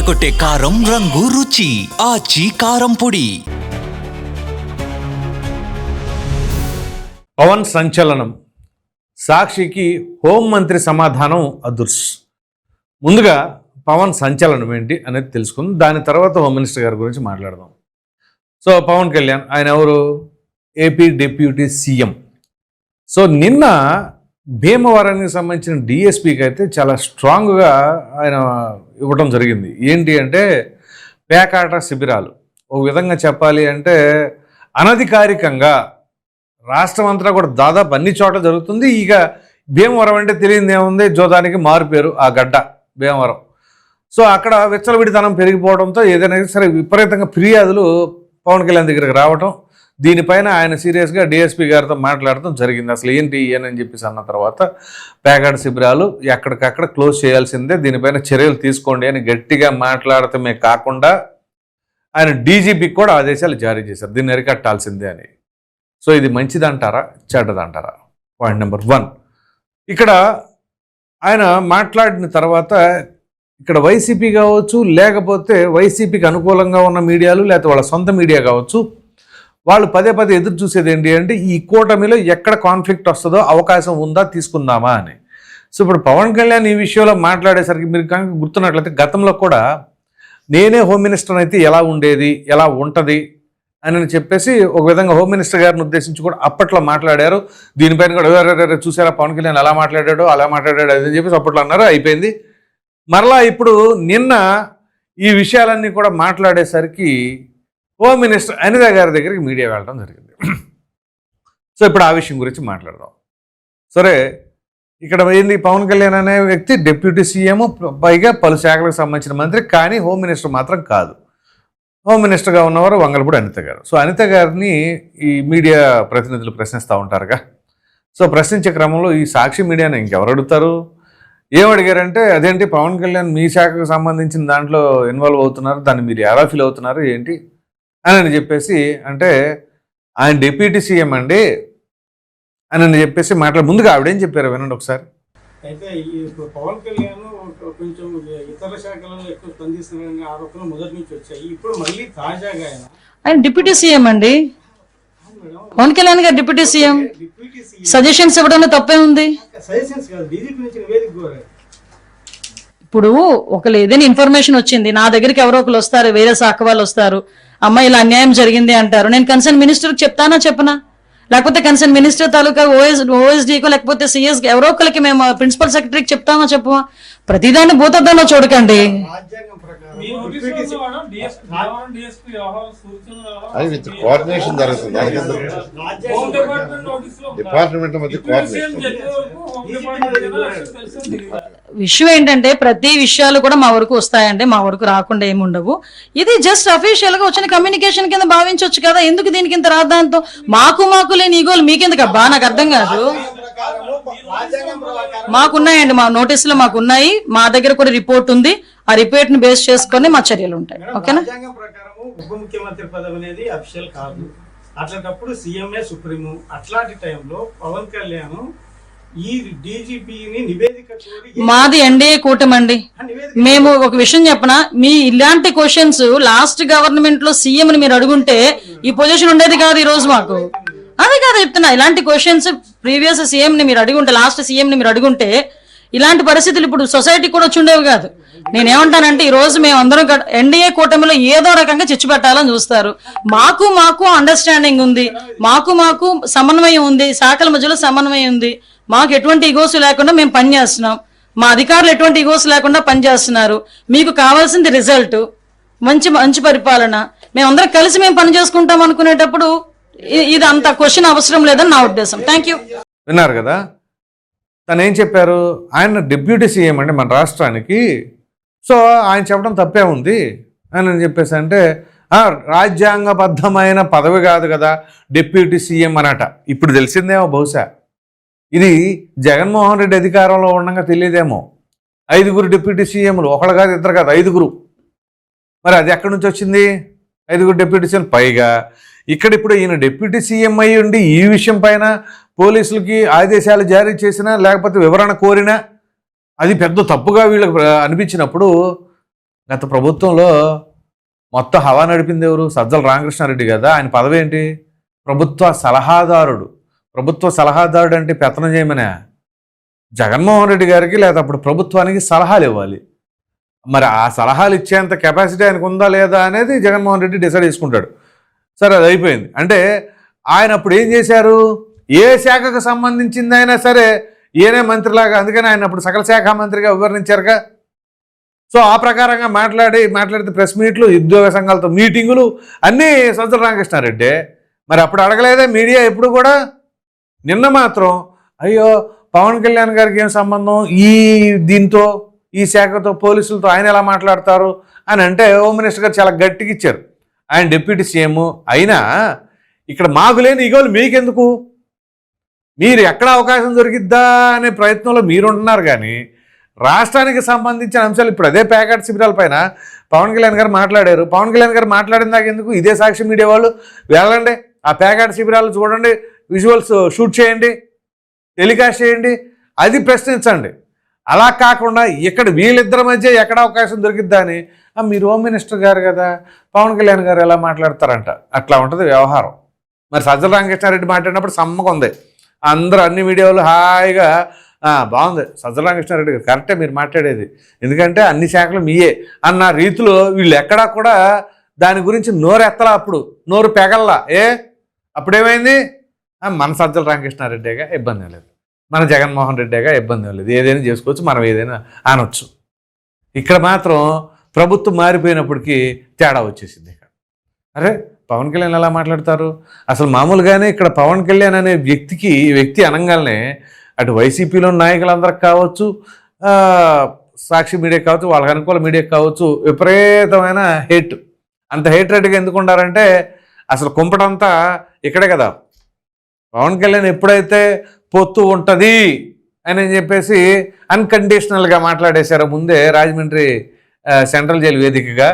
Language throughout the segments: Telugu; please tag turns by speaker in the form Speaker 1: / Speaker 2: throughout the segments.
Speaker 1: అదరగొట్టే కారం రంగు రుచి ఆచి కారం పొడి.
Speaker 2: పవన్ సంచలనం. సాక్షికి హోంమంత్రి సమాధానం అదుర్స్. ముందుగా పవన్ సంచలనం ఏంటి అనేది తెలుసుకుందాం. దాని తర్వాత హోమ్ మినిస్టర్ గారి గురించి మాట్లాడదాం. సో పవన్ కళ్యాణ్ ఆయన ఎవరు? AP deputy CM. సో నిన్న భీమవరానికి సంబంధించిన డిఎస్పీకి అయితే చాలా స్ట్రాంగ్గా ఆయన ఇవ్వటం జరిగింది. ఏంటి అంటే పేకాట శిబిరాలు. ఒక విధంగా చెప్పాలి అంటే అనధికారికంగా రాష్ట్రం అంతా కూడా దాదాపు అన్ని చోట్ల జరుగుతుంది. ఇక భీమవరం అంటే తెలియదు ఏముంది? జోదానికి మారుపేరు ఆ గడ్డ భీమవరం. సో అక్కడ విచ్చలవిడితనం పెరిగిపోవడంతో ఏదైనా సరే విపరీతంగా ఫిర్యాదులు పవన్ కళ్యాణ్ దగ్గరికి రావటం దీనిపైన ఆయన సీరియస్గా డిఎస్పీ గారితో మాట్లాడటం జరిగింది. అసలు ఏంటి అని చెప్పేసి అన్న తర్వాత ప్యాకెట్ శిబిరాలు ఎక్కడికక్కడ క్లోజ్ చేయాల్సిందే దీనిపైన చర్యలు తీసుకోండి అని గట్టిగా మాట్లాడటమే కాకుండా ఆయన డీజీపీకి కూడా ఆదేశాలు జారీ చేశారు. దీన్ని అరికట్టాల్సిందే అని. సో ఇది మంచిదంటారా? చెడ్డదంటారా? Point number one. ఇక్కడ ఆయన మాట్లాడిన తర్వాత ఇక్కడ వైసీపీ కావచ్చు లేకపోతే వైసీపీకి అనుకూలంగా ఉన్న మీడియాలు లేకపోతే వాళ్ళ సొంత మీడియా కావచ్చు వాళ్ళు పదే పదే ఎదురు చూసేది ఏంటి అంటే ఈ కూటమిలో ఎక్కడ కాన్ఫ్లిక్ట్ వస్తుందో అవకాశం ఉందా తీసుకుందామా అని. సో ఇప్పుడు పవన్ కళ్యాణ్ ఈ విషయంలో మాట్లాడేసరికి మీరు కనుక గుర్తున్నట్లయితే గతంలో కూడా నేనే హోమ్ మినిస్టర్ అయితే ఎలా ఉండేది ఎలా ఉంటుంది అని చెప్పేసి ఒక విధంగా హోమ్ మినిస్టర్ గారిని ఉద్దేశించి కూడా అప్పట్లో మాట్లాడారు. దీనిపైన కూడా చూసారా పవన్ కళ్యాణ్ ఎలా మాట్లాడాడు అలా మాట్లాడాడు అని చెప్పేసి అప్పట్లో అన్నారు అయిపోయింది. మరలా ఇప్పుడు నిన్న ఈ విషయాలన్నీ కూడా మాట్లాడేసరికి హోమ్ మినిస్టర్ అనిత గారి దగ్గరికి మీడియా వెళ్ళడం జరిగింది. సో ఇప్పుడు ఆ విషయం గురించి మాట్లాడదాం. సరే ఇక్కడ ఏంది? పవన్ కళ్యాణ్ అనే వ్యక్తి డిప్యూటీ సీఎం పైగా పలు శాఖలకు సంబంధించిన మంత్రి కానీ హోమ్ మినిస్టర్ మాత్రం కాదు. హోమ్ మినిస్టర్గా ఉన్నవారు వంగలపూడి అనిత గారు. సో అనిత గారిని ఈ మీడియా ప్రతినిధులు ప్రశ్నిస్తూ ఉంటారుగా. సో ప్రశ్నించే క్రమంలో ఈ సాక్షి మీడియాని ఇంకెవరు అడుగుతారు? ఏం అడిగారంటే అదేంటి? పవన్ కళ్యాణ్ మీ శాఖకు సంబంధించిన దాంట్లో ఇన్వాల్వ్ అవుతున్నారు. దాన్ని మీరు ఎలా ఫీల్ అవుతున్నారు? ఏంటి? అని చెప్పేసి అంటే ఆయన డిప్యూటీ సీఎం అండి అని అని చెప్పేసి మాట్లాడు ముందుగా ఆవిడేం చెప్పారు వినండి ఒకసారి.
Speaker 3: అయితే ఈ ఇప్పుడు పవన్ కళ్యాణ్ కొంచెం ఇతర శాఖలలో ఎక్కువ స్పందిస్తున్నారనే ఆరోపణలు మొదటి నుంచి వచ్చాయి. ఇప్పుడు మళ్ళీ తాజాగా ఆయన
Speaker 4: ఆయన డిప్యూటీ సీఎం అండి. పవన్ కళ్యాణ్ గారు డిప్యూటీ సీఎం. సజెషన్స్ ఇవ్వడంలో తప్పే ఉంది.
Speaker 3: సజెషన్స్ కాదు డీజీపీ నుంచి నివేదిక కోరారు.
Speaker 4: ఇప్పుడు ఒకరు ఏదైనా ఇన్ఫర్మేషన్ వచ్చింది నా దగ్గరికి ఎవరో ఒకరు వస్తారు వేరే శాఖ వాళ్ళు వస్తారు. అమ్మ ఇలా అన్యాయం జరిగింది అంటారు. నేను కన్సర్న్ మినిస్టర్ చెప్తానా చెప్పనా? లేకపోతే కన్సర్న్ మినిస్టర్ తాలూకా ఓఎస్ ఓఎస్డీకో లేకపోతే సిఎస్ ఎవరో ఒకరికి మేము ప్రిన్సిపల్ సెక్రటరీకి చెప్తామా చెప్పమా ప్రతిదాన్ని భూతద్దంలో చూడకండి.
Speaker 5: కోఆర్డినేషన్ జరుగుతుంది.
Speaker 6: డిపార్ట్మెంట్
Speaker 5: మధ్య కోఆర్డినేషన్
Speaker 4: విషయం ఏంటంటే ప్రతి విషయాలు కూడా మా వరకు వస్తాయండి మా వరకు రాకుండా ఏమి ఉండవు. ఇది జస్ట్ అఫీషియల్గా వచ్చిన కమ్యూనికేషన్ కింద భావించవచ్చు కదా ఎందుకు దీనికి ఇంత రాద్దాంతో మాకు మాకు లేని ఈగోలు మీకెందుకు అబ్బా? నాకు అర్థం కాదు. మాకున్నాయండి మా నోటీసులు మాకు ఉన్నాయి మా దగ్గర కూడా రిపోర్ట్ ఉంది. ఆ రిపోర్ట్ని బేస్ చేసుకొని మా చర్యలు ఉంటాయి. ఓకేనా?
Speaker 3: రాజ్యాంగం ప్రకారము ఉప ముఖ్యమంత్రి పదవి అనేది అఫిషియల్ కాదు. అట్లాంటప్పుడు సీఎంఏ సుప్రీము అట్లాంటి టైంలో పవన్ కళ్యాణ్ ఈ డీజీపీని కోరి
Speaker 4: మాది ఎన్డీఏ కూటమి అండి మేము ఒక విషయం చెప్పనా? మీ ఇలాంటి క్వశ్చన్స్ లాస్ట్ గవర్నమెంట్లో సీఎం మీరు అడుగుంటే ఈ పొజిషన్ ఉండేది కాదు ఈ రోజు మాకు. అదే కాదు చెప్తున్నా ఇలాంటి క్వశ్చన్స్ ప్రీవియస్ సీఎం ని మీరు అడుగుంటే లాస్ట్ సీఎం ని మీరు అడుగుంటే ఇలాంటి పరిస్థితులు ఇప్పుడు సొసైటీ కూడా వచ్చిండేవి కాదు. నేనేమంటానంటే ఈ రోజు మేము అందరం ఎన్డీఏ కూటమిలో ఏదో రకంగా చిచ్చు పెట్టాలని చూస్తారు. మాకు మాకు అండర్స్టాండింగ్ ఉంది. మాకు మాకు సమన్వయం ఉంది. శాఖల మధ్యలో సమన్వయం ఉంది. మాకు ఎటువంటి ఇగోస్ లేకుండా మేము పనిచేస్తున్నాం మా అధికారులు ఎటువంటి ఇగోస్ లేకుండా పనిచేస్తున్నారు మీకు కావాల్సింది రిజల్ట్ మంచి మంచి పరిపాలన. మేమందరం కలిసి మేము పని చేసుకుంటాం అనుకునేటప్పుడు ఇది అంత క్వశ్చన్ అవసరం లేదని నా ఉద్దేశం. థ్యాంక్ యూ
Speaker 2: విన్నారు కదా? తను ఏం చెప్పారు? ఆయన డిప్యూటీ సీఎం అండి మన రాష్ట్రానికి. సో ఆయన చెప్పడం తప్పే ఉంది. అని చెప్పేసి అంటే రాజ్యాంగబద్ధమైన పదవి కాదు కదా డిప్యూటీ సీఎం అనట. ఇప్పుడు తెలిసిందేమో బహుశా. ఇది జగన్మోహన్ రెడ్డి అధికారంలో ఉండగా తెలియదేమో. ఐదుగురు డిప్యూటీ సీఎంలు ఒకళ్ళు కాదు ఇద్దరు కాదు ఐదుగురు. మరి అది ఎక్కడి నుంచి వచ్చింది? ఐదుగురు డిప్యూటీ సీఎం పైగా. ఇక్కడ ఇప్పుడు ఈయన డిప్యూటీ సీఎం అయ్యి ఉండి ఈ విషయం పైన పోలీసులకి ఆదేశాలు జారీ చేసినా లేకపోతే వివరణ కోరినా అది పెద్ద తప్పుగా వీళ్ళకి అనిపించినప్పుడు గత ప్రభుత్వంలో మొత్తం హవా నడిపింది ఎవరు? సజ్జల రామకృష్ణారెడ్డి కదా. ఆయన పదవి ఏంటి? ప్రభుత్వ సలహాదారుడు. ప్రభుత్వ సలహాదారుడు అంటే పెత్తనం చేయమనే జగన్మోహన్ రెడ్డి గారికి లేదా అప్పుడు ప్రభుత్వానికి సలహాలు ఇవ్వాలి. మరి ఆ సలహాలు ఇచ్చేంత కెపాసిటీ ఆయనకు ఉందా లేదా అనేది జగన్మోహన్ రెడ్డి డిసైడ్ చేసుకుంటాడు. సరే అది అయిపోయింది. అంటే ఆయన అప్పుడు ఏం చేశారు? ఏ శాఖకు సంబంధించింది అయినా సరే ఈయనే మంత్రిలాగా అందుకని ఆయన అప్పుడు సకల శాఖ మంత్రిగా వివరించారుగా. సో ఆ ప్రకారంగా మాట్లాడి మాట్లాడితే ప్రెస్ మీట్లు ఉద్యోగ సంఘాలతో మీటింగులు అన్నీ సజ్జల రామకృష్ణారెడ్డి. మరి అప్పుడు అడగలేదే మీడియా ఎప్పుడు కూడా? నిన్న మాత్రం అయ్యో పవన్ కళ్యాణ్ గారికి ఏం సంబంధం? ఈ దీంతో ఈ శాఖతో పోలీసులతో ఆయన ఎలా మాట్లాడతారు? అని అంటే హోమ్ మినిస్టర్ గారు చాలా గట్టిగా ఇచ్చారు. ఆయన డిప్యూటీ సీఎం అయినా ఇక్కడ మాకు లేని ఇగోలు మీకెందుకు? మీరు ఎక్కడ అవకాశం దొరికిద్దా అనే ప్రయత్నంలో మీరుంటున్నారు కానీ రాష్ట్రానికి సంబంధించిన అంశాలు ఇప్పుడు అదే ప్యాకెట్ శిబిరాల పైన పవన్ కళ్యాణ్ గారు మాట్లాడారు. పవన్ కళ్యాణ్ గారు మాట్లాడిన దాకా ఎందుకు? ఇదే సాక్షి మీడియా వాళ్ళు? వెళ్ళండి. ఆ ప్యాకెట్ శిబిరాలు చూడండి. విజువల్స్ షూట్ చేయండి టెలికాస్ట్ చేయండి అది ప్రశ్నించండి. అలా కాకుండా ఇక్కడ వీళ్ళిద్దరి మధ్య ఎక్కడ అవకాశం దొరికిద్దని అని మీరు హోమ్ మినిస్టర్ గారు కదా పవన్ కళ్యాణ్ గారు ఎలా మాట్లాడతారంట? అట్లా ఉంటుంది వ్యవహారం. మరి సజ్జల రామకృష్ణారెడ్డి మాట్లాడినప్పుడు సమ్మగా ఉంది. అందరూ అన్ని వీడియోలు హాయిగా బాగుంది సజ్జల రామకృష్ణారెడ్డి గారు కరెక్టే మీరు మాట్లాడేది. ఎందుకంటే అన్ని శాఖలు మీయే అన్న రీతిలో వీళ్ళు ఎక్కడా కూడా దాని గురించి నోరెత్తలా అప్పుడు నోరు పెగల్లా. ఏ? అప్పుడేమైంది? మన సజ్జల రామకృష్ణారెడ్డిగా ఇబ్బంది లేదు. మన జగన్మోహన్ రెడ్డిగా ఇబ్బంది లేదు. ఏదైనా చేసుకోవచ్చు మనం ఏదైనా అనొచ్చు. ఇక్కడ మాత్రం ప్రభుత్వం మారిపోయినప్పటికీ తేడా వచ్చేసింది ఇక్కడ. అరే పవన్ కళ్యాణ్ ఎలా మాట్లాడతారు? అసలు మామూలుగానే ఇక్కడ పవన్ కళ్యాణ్ అనే వ్యక్తికి ఈ వ్యక్తి అనగానే అటు వైసీపీలో నాయకులందరికి కావచ్చు సాక్షి మీడియా కావచ్చు వాళ్ళకి అనుకూల మీడియా కావచ్చు విపరీతమైన హేట్. అంత హేట్ రేట్గా ఎందుకు ఉండారంటే అసలు కుంపటంతా ఇక్కడే కదా. పవన్ కళ్యాణ్ ఎప్పుడైతే పొత్తు ఉంటుంది అని చెప్పేసి అన్కండిషనల్గా మాట్లాడేశారో ముందే రాజమండ్రి సెంట్రల్ జైలు వేదికగా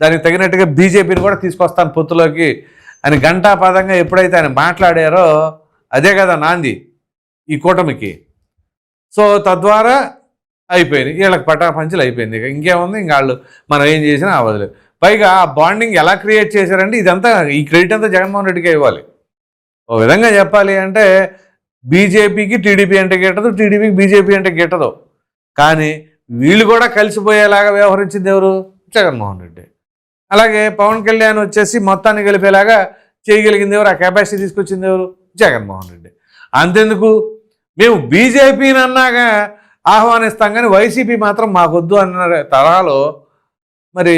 Speaker 2: దానికి తగినట్టుగా బీజేపీని కూడా తీసుకొస్తాను పొత్తులోకి అని ఘంటాపదంగా ఎప్పుడైతే ఆయన మాట్లాడారో అదే కదా నాంది ఈ కూటమికి. సో తద్వారా అయిపోయింది. వీళ్ళకి పటాపంచులు అయిపోయింది. ఇక ఇంకేముంది? ఇంకా వాళ్ళు మనం ఏం చేసినా అవ్వదు. పైగా ఆ బాండింగ్ ఎలా క్రియేట్ చేశారంటే ఇదంతా ఈ క్రెడిట్ అంతా జగన్మోహన్ రెడ్డికే ఇవ్వాలి. ఓ విధంగా చెప్పాలి అంటే బీజేపీకి టీడీపీ అంటే గిట్టదు టీడీపీకి బీజేపీ అంటే గిట్టదు. కానీ వీళ్ళు కూడా కలిసిపోయేలాగా వ్యవహరించింది ఎవరు? జగన్మోహన్ రెడ్డి. అలాగే పవన్ కళ్యాణ్ వచ్చేసి మొత్తాన్ని కలిపేలాగా చేయగలిగింది ఎవరు? ఆ కెపాసిటీ తీసుకొచ్చింది ఎవరు? జగన్మోహన్ రెడ్డి. అంతెందుకు? మేము బీజేపీని అన్నాగా ఆహ్వానిస్తాం కానీ వైసీపీ మాత్రం మాకొద్దు అన్న తరహాలో మరి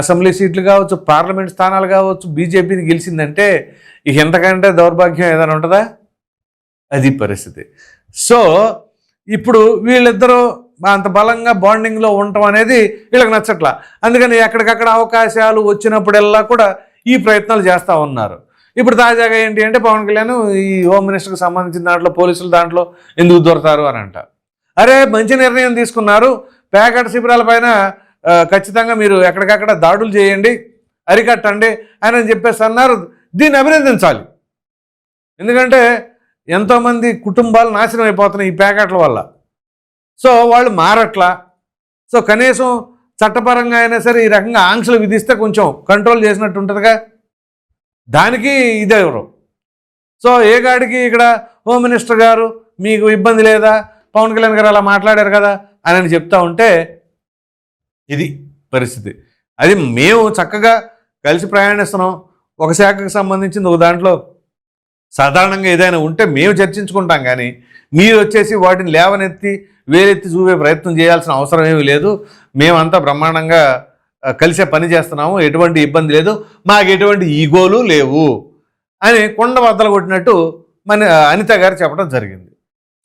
Speaker 2: అసెంబ్లీ సీట్లు కావచ్చు పార్లమెంట్ స్థానాలు కావచ్చు బీజేపీని గెలిచిందంటే ఇక ఎంతకంటే దౌర్భాగ్యం ఏదైనా ఉంటుందా? అది పరిస్థితి. సో ఇప్పుడు వీళ్ళిద్దరూ అంత బలంగా బాండింగ్లో ఉండటం అనేది వీళ్ళకి నచ్చట్లా. అందుకని ఎక్కడికక్కడ అవకాశాలు వచ్చినప్పుడల్లా కూడా ఈ ప్రయత్నాలు చేస్తూ ఉన్నారు. ఇప్పుడు తాజాగా ఏంటి అంటే పవన్ కళ్యాణ్ ఈ హోమ్ మినిస్టర్కి సంబంధించిన దాంట్లో పోలీసులు దాంట్లో ఎందుకు దొరతారు అని అంట. అరే మంచి నిర్ణయం తీసుకున్నారు. ప్యాకెట్ శిబిరాల పైన ఖచ్చితంగా మీరు ఎక్కడికక్కడ దాడులు చేయండి అరికట్టండి అని చెప్పేసి అన్నారు. దీన్ని అభినందించాలి. ఎందుకంటే ఎంతోమంది కుటుంబాలు నాశనం అయిపోతున్నాయి ఈ ప్యాకెట్ల వల్ల. సో వాళ్ళు మారట్లా. సో కనీసం చట్టపరంగా అయినా సరే ఈ రకంగా ఆంక్షలు విధిస్తే కొంచెం కంట్రోల్ చేసినట్టు ఉంటుందిగా. దానికి ఇదే ఎవరు? సో ఏ గాడికి ఇక్కడ హోమ్ మినిస్టర్ గారు మీకు ఇబ్బంది లేదా? పవన్ కళ్యాణ్ గారు అలా మాట్లాడారు కదా అని అని చెప్తా ఉంటే ఇది పరిస్థితి. అది మేము చక్కగా కలిసి ప్రయాణిస్తున్నాం. ఒక శాఖకు సంబంధించింది ఒక దాంట్లో సాధారణంగా ఏదైనా ఉంటే మేము చర్చించుకుంటాం కానీ మీరు వచ్చేసి వాటిని లేవనెత్తి వేరెత్తి చూపే ప్రయత్నం చేయాల్సిన అవసరం ఏమీ లేదు. మేమంతా బ్రహ్మాండంగా కలిసే పని చేస్తున్నాము. ఎటువంటి ఇబ్బంది లేదు. మాకు ఎటువంటి ఈగోలు లేవు అని కొండ బద్దలు కొట్టినట్టు మన అనిత గారు చెప్పడం జరిగింది.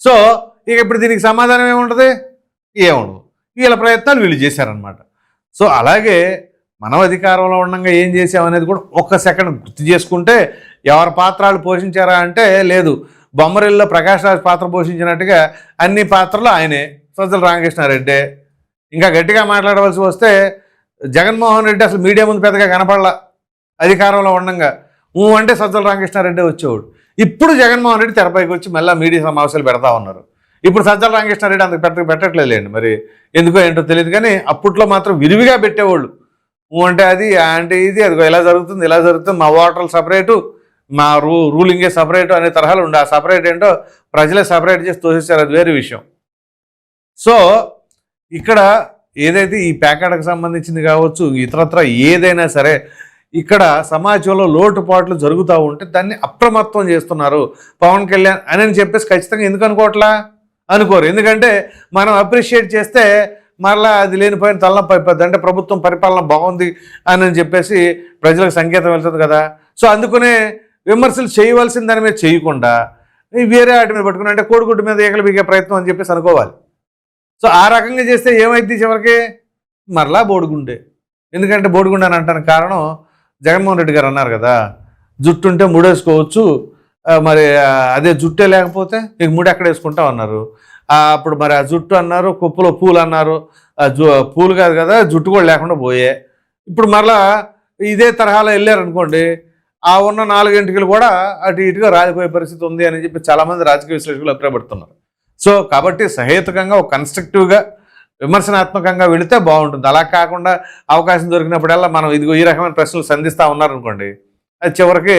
Speaker 2: సో ఇక ఇప్పుడు దీనికి సమాధానం ఏముంటుంది? ఏముండదు. వీళ్ళ ప్రయత్నాలు వీళ్ళు చేశారనమాట సో అలాగే మనం అధికారంలో ఉండగా ఏం చేసామనేది కూడా ఒక్క సెకండ్ గుర్తు చేసుకుంటే ఎవరి పాత్రలు పోషించారా అంటే లేదు. బొమ్మరిల్లో ప్రకాష్ రాజ్ పాత్ర పోషించినట్టుగా అన్ని పాత్రలు ఆయనే. సజ్జల రామకృష్ణారెడ్డి. ఇంకా గట్టిగా మాట్లాడవలసి వస్తే జగన్మోహన్ రెడ్డి అసలు మీడియా ముందు పెద్దగా కనపడలా. అధికారంలో ఉండగా ఊ అంటే సజ్జల రామకృష్ణారెడ్డి వచ్చేవాడు. ఇప్పుడు జగన్మోహన్ రెడ్డి తెరపైకి వచ్చి మళ్ళీ మీడియా సమావేశాలు పెడతా ఉన్నారు. ఇప్పుడు సజ్జల రామకృష్ణారెడ్డి అంత పెట్ట పెట్టట్లేదులేండి మరి. ఎందుకో ఏంటో తెలియదు కానీ అప్పట్లో మాత్రం విరివిగా పెట్టేవాళ్ళు. అంటే అది అంటే ఇది అదిగో ఇలా జరుగుతుంది ఇలా జరుగుతుంది మా ఓటర్లు సపరేటు మా రూ రూలింగే సపరేటు అనే తరహాలు ఉండే ఆ సపరేట్ ఏంటో ప్రజలే సపరేట్ చేసి తోసేసారు అది వేరే విషయం. సో ఇక్కడ ఏదైతే ఈ ప్యాకెట్కి సంబంధించింది కావచ్చు ఇతరత్ర ఏదైనా సరే ఇక్కడ సమాజంలో లోటుపాట్లు జరుగుతూ ఉంటే దాన్ని అప్రమత్తం చేస్తున్నారు పవన్ కళ్యాణ్ అని అని చెప్పేసి ఖచ్చితంగా ఎందుకు అనుకోవట్లా? అనుకోరు. ఎందుకంటే మనం అప్రిషియేట్ చేస్తే మరలా అది లేనిపోయిన తలనొప్పి అయిపోద్ది. అంటే ప్రభుత్వం పరిపాలన బాగుంది అని అని చెప్పేసి ప్రజలకు సంకేతం వెళ్తుంది కదా. సో అందుకనే విమర్శలు చేయవలసిన దాని మీద చేయకుండా ఈ వేరే వాటి మీద పట్టుకుని అంటే కోడిగుడ్డు మీద ఏకలు బిగే ప్రయత్నం అని చెప్పేసి అనుకోవాలి. సో ఆ రకంగా చేస్తే ఏమైంది చివరికి? మరలా బోడిగుండే. ఎందుకంటే బోడిగుండే అని అంటానికి కారణం జగన్మోహన్ రెడ్డి గారు అన్నారు కదా. జుట్టుంటే మూడేసుకోవచ్చు ముడేసుకోవచ్చు మరి అదే జుట్టే లేకపోతే నీకు ముడి ఎక్కడ వేసుకుంటావు అన్నారు. అప్పుడు మరి ఆ జుట్టు అన్నారు కుప్పలో పూలు అన్నారు. ఆ జు పూలు కాదు కదా జుట్టు కూడా లేకుండా పోయే. ఇప్పుడు మరలా ఇదే తరహాలో వెళ్ళారు అనుకోండి ఆ ఉన్న నాలుగింటికి కూడా అటు ఇటుగా రాలిపోయే పరిస్థితి ఉంది అని చెప్పి చాలామంది రాజకీయ విశ్లేషకులు అభిప్రాయపడుతున్నారు. సో కాబట్టి సహేతుకంగా ఒక కన్స్ట్రక్టివ్గా విమర్శనాత్మకంగా వెళితే బాగుంటుంది. అలా కాకుండా అవకాశం దొరికినప్పుడల్లా మనం ఇదిగో ఈ రకమైన ప్రశ్నలు సంధిస్తూ ఉన్నారనుకోండి అది చివరికి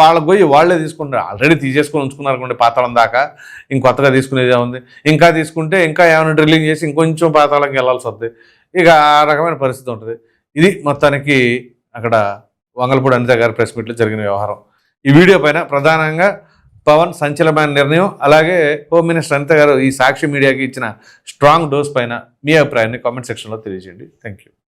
Speaker 2: వాళ్ళకి పోయి వాళ్ళే తీసుకుంటారు. ఆల్రెడీ తీసేసుకొని ఉంచుకున్నారు అనుకోండి పాతాళం దాకా. ఇంకొత్తగా తీసుకునేదే ఉంది ఇంకా తీసుకుంటే ఇంకా ఏమైనా డ్రిల్లింగ్ చేసి ఇంకొంచెం పాతాళంకి వెళ్ళాల్సి వస్తుంది ఇక ఆ రకమైన పరిస్థితి ఉంటుంది. ఇది మొత్తానికి అక్కడ వంగలపూడి అనిత గారి ప్రెస్ మీట్లో జరిగిన వ్యవహారం. ఈ వీడియో పైన ప్రధానంగా పవన్ సంచలనమైన నిర్ణయం అలాగే హోమ్ మినిస్టర్ అనిత గారు ఈ సాక్షి మీడియాకి ఇచ్చిన స్ట్రాంగ్ డోస్ పైన మీ అభిప్రాయాన్ని కామెంట్ సెక్షన్లో తెలియజేయండి. Thank you